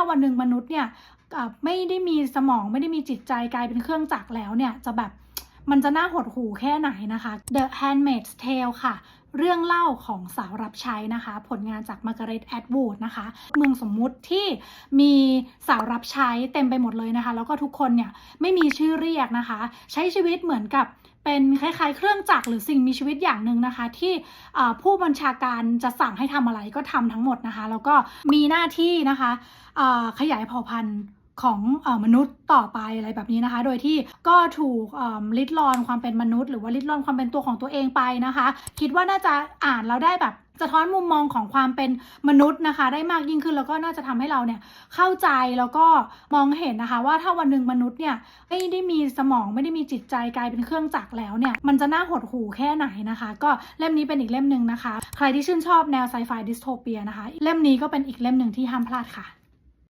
าวันหนึ่งมนุษย์เนี่ยไม่ได้มีสมองไม่ได้มีจิตใจกลายเป็นเครื่องจักรแล้วเนี่ยจะแบบ มันจะน่าหดหูแค่ไหนนะคะ The Handmaid's Tale ค่ะ เรื่องเล่าของสาวรับใช้นะคะ ผลงานจากมาร์กาเร็ตแอดวูดนะคะ เมืองสมมุติที่มีสาวรับใช้เต็มไปหมดเลยนะคะ แล้วก็ทุกคนเนี่ยไม่มีชื่อเรียกนะคะ ใช้ชีวิตเหมือนกับเป็นคล้ายๆ เครื่องจักรหรือสิ่งมีชีวิตอย่างหนึ่งนะคะ ที่ผู้บัญชาการจะสั่งให้ทำอะไรก็ทำทั้งหมดนะคะ แล้วก็มีหน้าที่นะคะขยายเผ่าพันธุ์ ของอมนุษย์ต่อไปอะไรแบบนี้นะคะ โดยที่ก็ถูกลิดรอนความเป็นมนุษย์ หรือว่าลิดรอนความเป็นตัวของตัวเองไปนะคะ คิดว่าน่าจะอ่านแล้วได้แบบสะท้อนมุมมองของความเป็นมนุษย์นะคะ ได้มากยิ่งขึ้นแล้วก็น่าจะทำให้เราเนี่ยเข้าใจแล้วก็มองเห็นนะคะ ว่าถ้าวันหนึ่งมนุษย์เนี่ยไม่ได้มีสมองไม่ได้มีจิตใจกลายเป็นเครื่องจักรแล้วเนี่ยมันจะน่าหดหู่แค่ไหนนะคะ ก็เล่มนี้เป็นอีกเล่มหนึ่งนะคะ ใครที่ชื่นชอบแนวไซไฟดิสโทเปียนะคะ เล่มนี้ก็เป็นอีกเล่มหนึ่งที่ห้ามพลาดค่ะ